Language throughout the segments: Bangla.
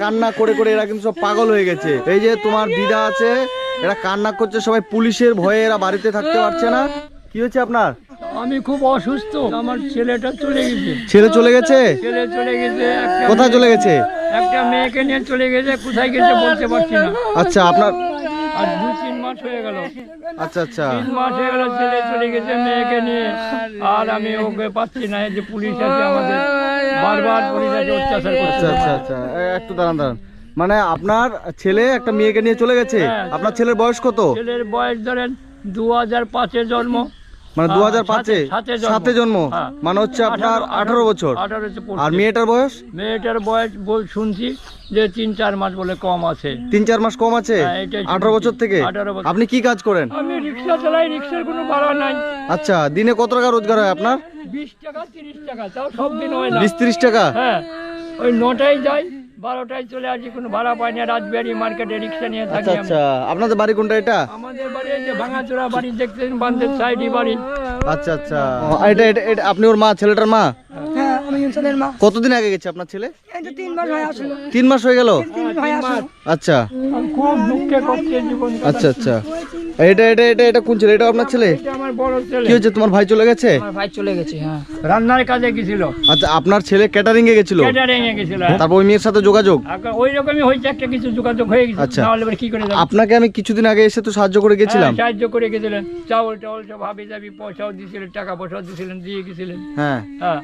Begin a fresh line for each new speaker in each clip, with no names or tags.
কান্না করে করে এরা কিন্তু সব পাগল হয়ে গেছে। এই যে তোমার দিদা আছে এরা কান্না করছে সবাই পুলিশের ভয়ে এরা বাড়িতে থাকতে পারছে না। কি হয়েছে আপনার?
আমি খুব অসুস্থ। আমার ছেলেটা চলে গেছে।
ছেলে চলে গেছে?
ছেলে চলে গেছে
কোথায় চলে গেছে?
একটা মেয়েকে নিয়ে চলে গেছে কোথায় গেছে বলতে পারছি না।
আচ্ছা আপনার
আর দু তিন মাস হয়ে গেল।
আচ্ছা আচ্ছা।
তিন মাস হয়ে গেল ছেলে চলে গেছে মেয়েকে নিয়ে। আর আমি ওকে পাচ্ছি না এই যে পুলিশ আছে আমাদের। বারবার অত্যাচার করছে।
আচ্ছা আচ্ছা আচ্ছা একটু দাঁড়ান দাঁড়ান। মানে আপনার ছেলে একটা মেয়েকে নিয়ে চলে গেছে?
হ্যাঁ।
আপনার ছেলের বয়স কত?
ছেলের বয়স ধরেন দু হাজার পাঁচে জন্ম।
মানে দু হাজার পাঁচে
সাতে জন্ম। হ্যাঁ।
মানে হচ্ছে আপনার আঠারো বছর। আর মেয়েটার বয়স?
মেয়েটার বয়স বল শুনছি যে তিন চার মাস বলে কম আছে।
তিন চার মাস কম আছে?
হ্যাঁ,
আঠারো বছর থেকে? আপনি কি কাজ করেন?
আমি রিক্সা চালাই রিক্সার কোনো ভাড়া নাই।
আচ্ছা দিনে কত টাকা রোজগার হয় আপনার?
বিশ টাকা তিরিশ টাকা তাও সব দিন হয় না।
বিশ তিরিশ টাকা?
হ্যাঁ ওই নটায় যাই। বারোটায় চলে আসি কোনো ভাড়া পাই না রাজবিহারি মার্কেটে রিক্সা নিয়ে
আচ্ছা
আমি।
আচ্ছা আপনাদের বাড়ি কোনটা এটা?
আমাদের বাড়ি এই যে ভাঙাচোরা বাড়ি দেখতেন বান্ধের সাইডই বাড়ি।
আচ্ছা আচ্ছা। এটা এটা এটা আপনি ওর মা ছেলেটার মা?
হ্যাঁ আমি ছেলের মা।
কতদিন আগে গেছে আপনার ছেলে?
এই তো তিন মাস হয়ে আসলো।
তিন মাস হয়ে গেল?
তিন মাস হয়ে আসলো।
আচ্ছা।
আমি খুব দুঃখে করছে জীবন
আচ্ছা আচ্ছা। এটা এটা এটা এটা কোন ছেলে? এটা আপনার ছেলে?
আমার বড় ছেলে।
কি হয়েছে? তোমার ভাই চলে গেছে?
আমার ভাই চলে গেছে হ্যাঁ।
রান্নার কাজে গেছিল।
আচ্ছা আপনার ছেলে ক্যাটারিং এ গেছিল?
ক্যাটারিং এ গেছিল
তারপর ওই মেয়ের সাথে যোগাযোগ?
ওই রকমই হয়েছে একটা কিছু যোগাযোগ হয়ে গেছে।
আচ্ছা।
এবার কি করে যাব?
আপনাকে আমি কিছুদিন আগে এসে তো সাহায্য করে গেছিলাম।
হ্যাঁ, সাহায্য করে গেছিলেন। চাউল টাউল সব হাবি জাবি পয়সাও দিয়েছিলেন টাকা পয়সাও দিয়েছিলেন দিয়ে গেছিলেন।
হ্যাঁ।
হ্যাঁ।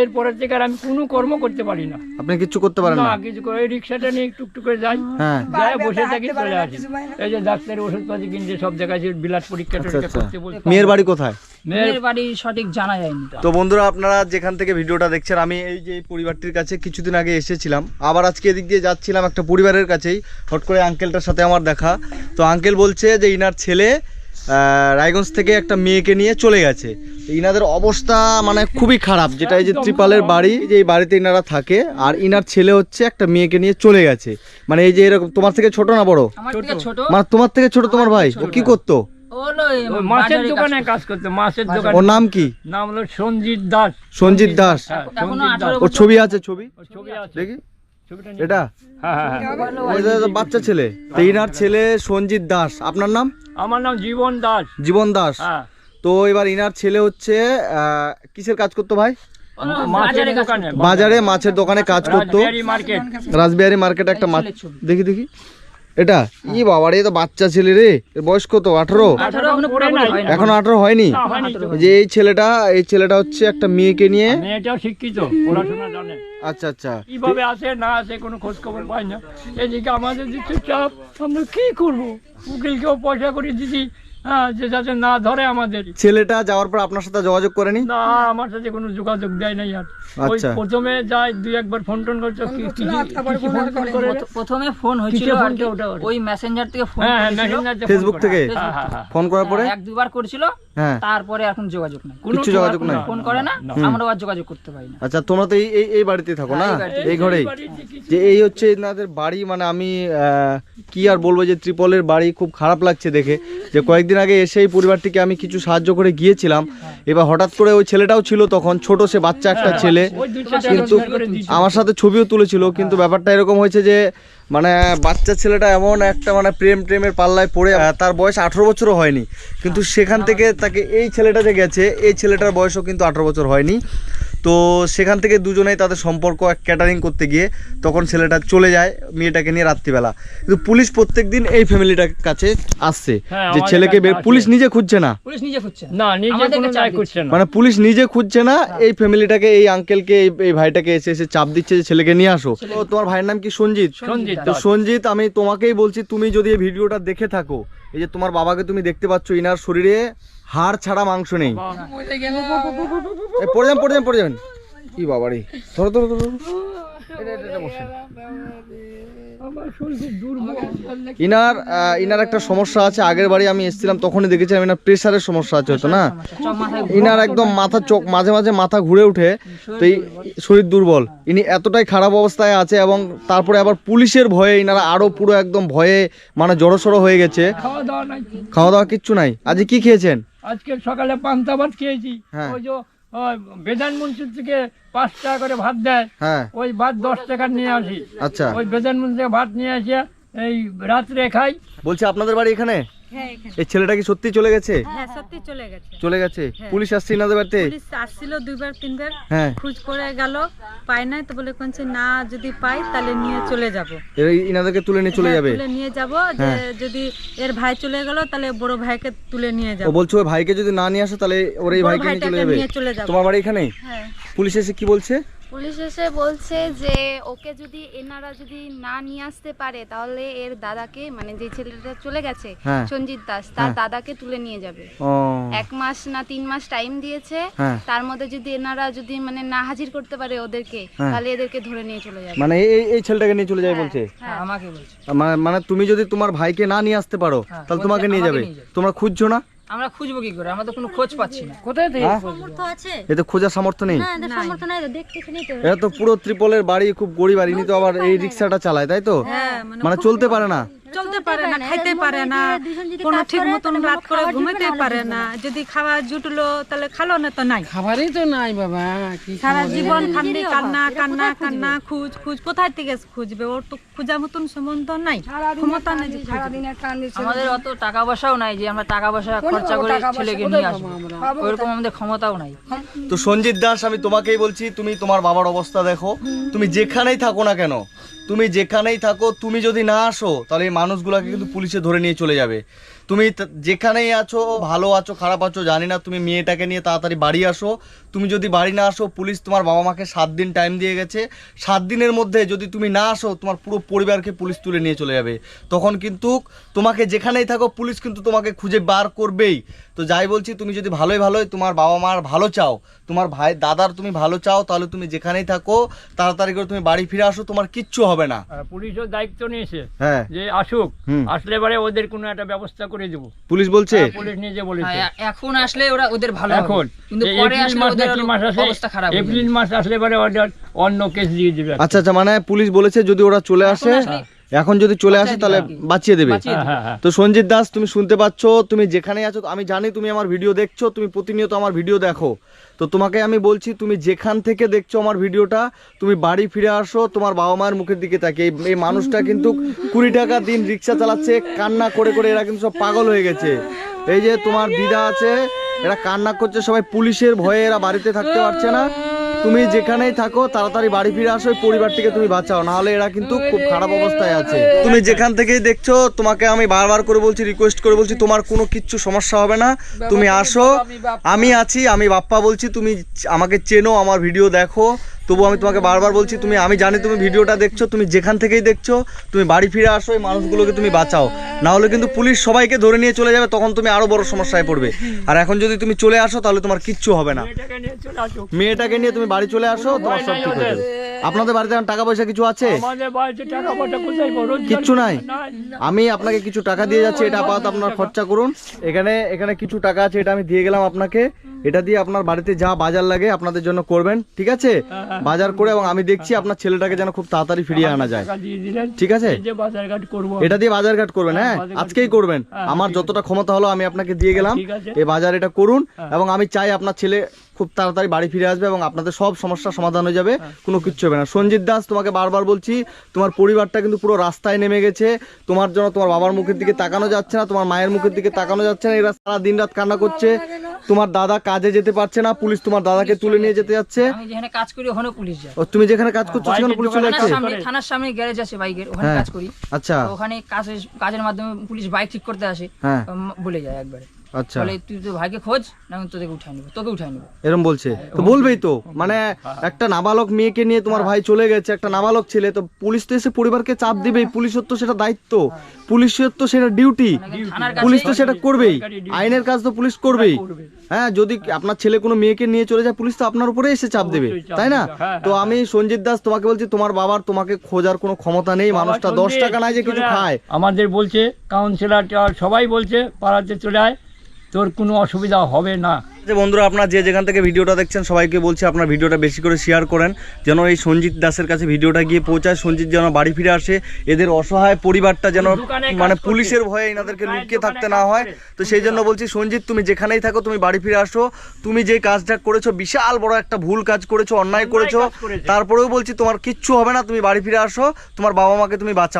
এরপরের থেকে আর আমি কোনো কর্ম করতে পারি না।
আপনি কিচ্ছু করতে পারেন
না
না?
কিছু করে রিক্সাটা নিয়ে টুকটুক করে যাই।
হ্যাঁ।
যাই বসে থাকি চলে আসি। এই যে ডাক্তারের ওষুধপাতি কিনছে সব জায়গায় যে বিলাস পরীক্ষা
আচ্ছা আচ্ছা।
করতে বলছে।
মেয়ের বাড়ি কোথায়?
মেয়ের
বাড়ি সঠিক জানা যায়নি তো।
তো বন্ধুরা আপনারা যেখান থেকে ভিডিওটা দেখছেন আমি এই যে পরিবারটির কাছে কিছুদিন আগে এসেছিলাম। আবার আজকে এদিক দিয়ে যাচ্ছিলাম একটা পরিবারের কাছেই। হট করে আঙ্কেলটার সাথে আমার দেখা। তো আঙ্কেল বলছে যে ইনার ছেলে রায়গঞ্জ থেকে একটা মেয়েকে নিয়ে চলে গেছে। ইনাদের অবস্থা মানে খুবই খারাপ যেটা এই যে ত্রিপালের বাড়ি যে এই বাড়িতে ইনারা থাকে আর ইনার ছেলে হচ্ছে একটা মেয়েকে নিয়ে চলে গেছে। মানে এই যে এরকম তোমার থেকে ছোট না বড়? মানে তোমার থেকে ছোট তোমার ভাই? ও কি করতো?
ও হলো এই
ওই মাছের দোকানে কাজ করতে মাছের দোকানে।
ওর নাম কি?
নাম হলো সঞ্জিত দাস।
সঞ্জিত দাস। ওর ছবি আছে ছবি?
ছবি আছে।
দেখি। এটা?
হ্যাঁ হ্যাঁ হ্যাঁ।
ওই যে বাচ্চা ছেলে ইনার ছেলে সঞ্জিত দাস। আপনার নাম?
আমার নাম জীবন দাস।
জীবন দাস।
হ্যাঁ।
তো এবার ইনার ছেলে হচ্ছে কিসের কাজ করতো ভাই?
বাজারে কাজ
দোকানে।
বাজারে মাছের দোকানে কাজ করতো।
রাজবিহারী মার্কেট
একটা মাছ দেখি দেখি। এটা? ই বাবার এ তো বাচ্চা ছেলে রে। এর বয়স কত? আঠারো? এখনও আঠারো হয়নি? যে এই ছেলেটা এই ছেলেটা হচ্ছে একটা মেয়েকে নিয়ে।
শিক্ষিত পড়াশোনা জানে।
আচ্ছা আচ্ছা।
কীভাবে আসে না আসে কোনো খোঁজ খবর পাই না। এদিকে আমাদের দিচ্ছে চাপ আমরা কি করব? উকিলকেও পয়সা করে দিছি হ্যাঁ যে যাতে না ধরে আমাদের।
ছেলেটা যাওয়ার পর আপনার সাথে যোগাযোগ করেনি
না? আমার সাথে কোনো যোগাযোগ দেয় নাই আর। ওই
আচ্ছা।
প্রথমে যায় দুই একবার ফোন টোন করছ
প্রথমে ফোন হয়েছিল? ওই মেসেঞ্জার থেকে ফোন
ফেসবুক থেকে
হ্যাঁ হ্যাঁ হ্যাঁ।
ফোন করার পরে?
এক দুবার করেছিল। তারপরে এখন যোগাযোগ নাই।
কোনো
কিচ্ছু যোগাযোগ নাই?
ফোন করে না আমরাও আর যোগাযোগ করতে পারি না।
আচ্ছা তোমরা তো এই এই- এই বাড়িতেই থাকো না?
হ্যাঁ, এই।
ঘরেই? যে এই হচ্ছে এনাদের বাড়ি মানে আমি কি আর বলব যে ত্রিপলের বাড়ি খুব খারাপ লাগছে দেখে। যে কয়েকদিন আগে এসে এই পরিবারটিকে আমি কিছু সাহায্য করে গিয়েছিলাম। এবার হঠাৎ করে ওই ছেলেটাও ছিল তখন ছোট সে বাচ্চা একটা ছেলে।
দুই চারটা
কিন্তু। আমার সাথে ছবিও তুলেছিল কিন্তু ব্যাপারটা এরকম হয়েছে যে মানে বাচ্চা ছেলেটা এমন একটা মানে প্রেম প্রেমের পাল্লায় পড়ে তার বয়স আঠেরো বছরও হয়নি। কিন্তু সেখান থেকে তাকে এই ছেলেটা যে গেছে, এই ছেলেটার বয়সও কিন্তু আঠেরো বছর হয়নি। তো সেখান থেকে দুজনেই তাদের সম্পর্ক এক ক্যাটারিং করতে গিয়ে তখন ছেলেটা চলে যায় মেয়েটাকে নিয়ে রাত্রিবেলা। কিন্তু পুলিশ প্রত্যেক দিন এই ফ্যামিলিটার কাছে আসছে
হ্যাঁ,
যে ছেলেকে বের- পুলিশ নিজে খুঁজছে না।
পুলিশ নিজে খুঁজছে না।
না নিজে কোনো
চাপ
দায় না।
মানে পুলিশ নিজে খুঁজছে না এই ফ্যামিলিটাকে এই আঙ্কেলকে এই এই ভাইটাকে এসে এসে চাপ দিচ্ছে যে ছেলেকে নিয়ে আসো। তো তোমার ভাইয়ের নাম কি সঞ্জিত?
সঞ্জিত
তো। সঞ্জিত আমি তোমাকেই বলছি তুমি যদি এই ভিডিওটা দেখে থাকো এই যে তোমার বাবাকে তুমি দেখতে পাচ্ছ ইনার শরীরে হাড় ছাড়া মাংস নেই। পড়ে যান পড়ে যান পড়ে যান কি বাবারে ধরো ধরো ধরো ধরো। এটা, এটা, এটা ইনার ইনার একটা সমস্যা আছে আগের বাড়ি আমি এসেছিলাম তখনই দেখেছিলাম ইনার প্রেশারের সমস্যা আছে হয়তো না? ইনার একদম মাথা চোখ মাঝে মাঝে মাথা ঘুরে ওঠে তো এই শরীর দুর্বল। ইনি এতটাই খারাপ অবস্থায় আছে এবং তারপরে আবার পুলিশের ভয়ে ইনারা আরও পুরো একদম ভয়ে মানে জড়সড়ো হয়ে গেছে।
খাওয়া দাওয়া নাই।
খাওয়া দাওয়া কিচ্ছু নাই। আজ কি খেয়েছেন?
আজকে সকালে পান্তা ভাত খেয়েছি।
হ্যাঁ।
বেদান মন্ত্রীর থেকে পাঁচ টাকা করে ভাত দেয়।
হ্যাঁ।
ওই ভাত দশ টাকা নিয়ে আসি।
আচ্ছা।
ওই বেদান মন্ত্রী থেকে ভাত নিয়ে আসে এই রাত্রে খাই।
বলছি আপনাদের বাড়ি এখানে?
হ্যাঁ
এই ছেলেটা কি সত্যি চলে গেছে?
হ্যাঁ সত্যি চলে গেছে।
চলে গেছে?
হ্যাঁ।
পুলিশ আসছে ইনাদের বাড়িতে?
পুলিশ আসছিল দুইবার তিনবার।
হ্যাঁ।
খোঁজ করে গেল পাই নাই তো বলে কোনছে না যদি পাই তাহলে নিয়ে চলে যাব।
এরা ইনাদেরকে তুলে নিয়ে চলে
হ্যাঁ,
যাবে?
তুলে নিয়ে যাব যে
হ্যাঁ।
যদি এর ভাই চলে গেল তাহলে বড় ভাইকে তুলে নিয়ে যাব।
ও বলছে ওই ভাইকে যদি না নিয়ে আসো তাহলে ওর এই ভাইকে নিয়ে চলে যাবে?
চলে যাব।
তোমার বাড়ি এখানেই
হ্যাঁ।
পুলিশ এসে কি বলছে?
পুলিশ এসে বলছে যে ওকে যদি এনারা যদি না নিয়ে আসতে পারে তাহলে এর দাদাকে মানে যে ছেলেটা চলে গেছে
হ্যাঁ।
সঞ্জিত দাস তার
হ্যাঁ।
দাদাকে তুলে নিয়ে যাবে
ও
এক মাস না তিন মাস টাইম দিয়েছে
হ্যাঁ।
তার মধ্যে যদি এনারা যদি মানে না হাজির করতে পারে ওদেরকে। তাহলে এদেরকে ধরে নিয়ে চলে যাবে
মানে এই এই ছেলেটাকে নিয়ে চলে যাবে বলছে
হ্যাঁ, আমাকে বলছে
মানে মানে তুমি যদি তোমার ভাইকে না নিয়ে আসতে পারো তাহলে তোমাকে নিয়ে
আমাকে
যাবে
নিয়ে যাবে।
তোমরা খুঁজছো না
আমরা খুঁজবো কি করে? আমরা তো কোনো খোঁজ পাচ্ছি না।
কোথায় থেকে
হ্যাঁ?
সামর্থ্য আছে?
এতে খোঁজার সামর্থ্য নেই।
না এদের সামর্থ্য নাই তো দেখতেছি নি তো।
এরা তো পুরো ত্রিপলের বাড়ি খুব গরিব বাড়ি ইনি তো আবার এই রিক্সাটা চালায় তাই তো?
হ্যাঁ
মানে চলতে পারে না।
পারে না খাইতে পারে না কোনো ঠিক মতন রাত করে ঘুমাইতে পারে না। যদি খাওয়া জুটলো তাহলে খালো না তো নাই।
খাবারই তো নাই বাবা কি
সারা জীবন খান্দি কান্না কান্না কান্না খুঁজ খুঁজ কোথায় থেকে খুঁজবে? ওর তো খোঁজার মতন সম্বন্ধ নাই ক্ষমতা নেই।
আমাদের অত টাকা পয়সাও নাই যে আমরা টাকা পয়সা খরচা করে ছেলেকে নিয়ে আসব? ওইরকম আমাদের ক্ষমতাও নাই।
তো সঞ্জিত দাস আমি তোমাকেই বলছি তুমি তোমার বাবার অবস্থা দেখো। তুমি যেখানেই থাকো না কেন তুমি যেখানেই থাকো তুমি যদি না আসো তাহলে এই মানুষগুলোকে কিন্তু পুলিশে ধরে নিয়ে চলে যাবে। তুমি যেখানেই আছো, ভালো আছো, খারাপ আছো, জানি না তুমি মেয়েটাকে নিয়ে তাড়াতাড়ি বাড়ি আসো। তুমি যদি বাড়ি না আসো পুলিশ তোমার বাবা মাকে সাত দিন টাইম দিয়ে গেছে। সাত দিনের মধ্যে যদি তুমি না আসো তোমার পুরো পরিবারকে পুলিশ তুলে নিয়ে চলে যাবে। তখন কিন্তু তোমাকে যেখানেই থাকো পুলিশ কিন্তু তোমাকে খুঁজে বার করবেই। তো যাই বলছি তুমি যদি ভালোই ভালোই তোমার বাবা মার ভালো চাও তোমার ভাই দাদার তুমি ভালো চাও তাহলে তুমি যেখানেই থাকো তাড়াতাড়ি করে তুমি বাড়ি ফিরে আসো তোমার কিচ্ছু হবে না।
পুলিশও দায়িত্ব নিয়েছে
হ্যাঁ।
যে আসুক আসলে পরে ওদের কোনো একটা ব্যবস্থা করে দেবো।
পুলিশ বলছে?
হ্যাঁ, পুলিশ নিজে বলেছে।
হ্যাঁ, এখন আসলে ওরা ওদের ভালো
এখন
কিন্তু পরে আসলে
মাস
ওদের
না কি মাস আসে
অবস্থা খারাপ
এপ্রিল মাস আসলে পরে অন্য কেস দিয়ে দেবে
আচ্ছা আচ্ছা মানে পুলিশ বলেছে যদি ওরা চলে আসে এখন যদি চলে আসে তাহলে বাঁচিয়ে দেবে।
হ্যাঁ হ্যাঁ হ্যাঁ।
তো সঞ্জিত দাস তুমি শুনতে পাচ্ছ তুমি যেখানেই আছো আমি জানি তুমি আমার ভিডিও দেখছ তুমি প্রতিনিয়ত আমার ভিডিও দেখো। তো তোমাকে আমি বলছি তুমি যেখান থেকে দেখছ আমার ভিডিওটা তুমি বাড়ি ফিরে আসো তোমার বাবা মায়ের মুখের দিকে তাকে এই- এই মানুষটা কিন্তু কুড়ি টাকা দিন রিক্সা চালাচ্ছে কান্না করে করে এরা কিন্তু সব পাগল হয়ে গেছে। এই যে তোমার দিদা আছে এরা কান্না করছে, সবাই পুলিশের ভয়ে এরা বাড়িতে থাকতে পারছে না। তুমি যেখানেই থাকো, তাড়াতাড়ি বাড়ি ফিরে আসো পরিবার পরিবারটিকে তুমি বাঁচাও, নাহলে এরা কিন্তু খুব খারাপ অবস্থায় আছে। তুমি যেখান থেকেই দেখছ, তোমাকে আমি বারবার করে বলছি রিকোয়েস্ট করে বলছি, তোমার কোনো কিচ্ছু সমস্যা হবে না। তুমি আসো, আমি আছি, আমি বাপ্পা বলছি, তুমি আমাকে চেনো, আমার ভিডিও দেখো। তবু আমি তোমাকে বারবার বলছি তুমি আমি জানি তুমি ভিডিওটা দেখছ তুমি যেখান থেকেই দেখছ তুমি বাড়ি ফিরে আসো এই মানুষগুলোকে তুমি বাঁচাও। না হলে কিন্তু পুলিশ সবাইকে ধরে নিয়ে চলে যাবে তখন তুমি আরও বড় সমস্যায় পড়বে। আর এখন যদি তুমি চলে আসো তাহলে তোমার কিচ্ছু হবে না। মেয়েটাকে নিয়ে তুমি বাড়ি চলে আসো তোমার সব ঠিক হয়ে যাবে। আপনাদের বাড়িতে এখন টাকা পয়সা কিছু আছে? কিচ্ছু? নাই। আমি আপনাকে কিছু টাকা দিয়ে যাচ্ছি এটা আপাতত আপনার খরচা করুন। এখানে এখানে কিছু টাকা আছে এটা আমি দিয়ে গেলাম আপনাকে। এটা দিয়ে আপনার বাড়িতে যা বাজার লাগে আপনাদের জন্য করবেন ঠিক আছে? বাজার করে এবং আমি দেখছি আপনার ছেলেটাকে যেন খুব তাড়াতাড়ি ফিরিয়ে আনা যায়। ঠিক আছে? এটা দিয়ে বাজার ঘাট করবেন হ্যাঁ আজকেই করবেন।
হ্যাঁ,
আমার যতটা ক্ষমতা হলো আমি আপনাকে দিয়ে গেলাম। এই বাজার এটা করুন
হ্যাঁ।
এবং আমি চাই আপনার ছেলে খুব তাড়াতাড়ি বাড়ি ফিরে আসবে এবং আপনাদের সব সমস্যার সমাধান হয়ে যাবে
হ্যাঁ।
কোনো কিচ্ছু হবে না। সঞ্জিত দাস তোমাকে বারবার বলছি তোমার পরিবারটা কিন্তু পুরো রাস্তায় নেমে গেছে। তোমার জন্য তোমার বাবার মুখের দিকে তাকানো যাচ্ছে না তোমার মায়ের মুখের দিকে তাকানো যাচ্ছে না। এরা সারা দিন রাত কান্না করছে। তোমার দাদা কাজে যেতে পারছে না পুলিশ তোমার দাদাকে তুলে নিয়ে যেতে যাচ্ছে।
আমি যেখানে কাজ করি ওখানে পুলিশ যায়।
ও তুমি যেখানে কাজ করছ সেখানে পুলিশ চলে
থানার
যাচ্ছে
সামনে থানার সামনে গ্যারেজ আছে বাইকের ওখানে
হ্যাঁ।
কাজ করি।
আচ্ছা।
ওখানে কাজের কাজের মাধ্যমে পুলিশ বাইক ঠিক করতে আসে।
হ্যাঁ।
বলে যায় একবারে।
আচ্ছা।
বলে তুই তো ভাইকে খোঁজ না আমি তোদেরকে উঠাই নেব তোকে উঠাই নেব
এরম বলছে। তো বলবেই তো মানে একটা নাবালক মেয়েকে নিয়ে তোমার ভাই চলে গেছে একটা নাবালক ছেলে তো পুলিশ তো এসে পরিবারকে চাপ দিবেই পুলিশের তো সেটা দায়িত্ব পুলিশের তো সেটা ডিউটি পুলিশ তো সেটা করবেই আইনের কাজ তো পুলিশ করবেই। হ্যাঁ যদি আপনার ছেলে কোনো মেয়েকে নিয়ে চলে যায় পুলিশ তো আপনার উপরে এসে চাপ দেবে তাই না?
হ্যাঁ,
তো
হ্যাঁ,
আমি সঞ্জিত দাস তোমাকে বলছি তোমার বাবার তোমাকে খোঁজার কোনো ক্ষমতা নেই মানুষটা দশ টাকা নাই যে কিছু খায়।
আমাদের বলছে কাউন্সিলর সবাই বলছে পাড়াতে চলে আয়। তোর কোনো অসুবিধা হবে না।
যে বন্ধুরা আপনারা যে যেখান থেকে ভিডিওটা দেখছেন সবাইকে বলছি আপনার ভিডিওটা বেশি করে শেয়ার করেন। যেন এই সঞ্জিত দাসের কাছে ভিডিওটা গিয়ে পৌঁছায় সঞ্জিত যেন বাড়ি ফিরে আসে। এদের অসহায় পরিবারটা যেন মানে পুলিশের ভয়ে এনাদেরকে লুকিয়ে থাকতে না হয়। তো সেই জন্য বলছি সঞ্জিত তুমি যেখানেই থাকো তুমি বাড়ি ফিরে আসো। তুমি যে কাজটা করেছ বিশাল বড় একটা ভুল কাজ করেছ অন্যায়
অন্যায় করেছ।
তারপরেও বলছি তোমার কিচ্ছু হবে না তুমি বাড়ি ফিরে আসো। তোমার বাবা মাকে তুমি বাঁচাও।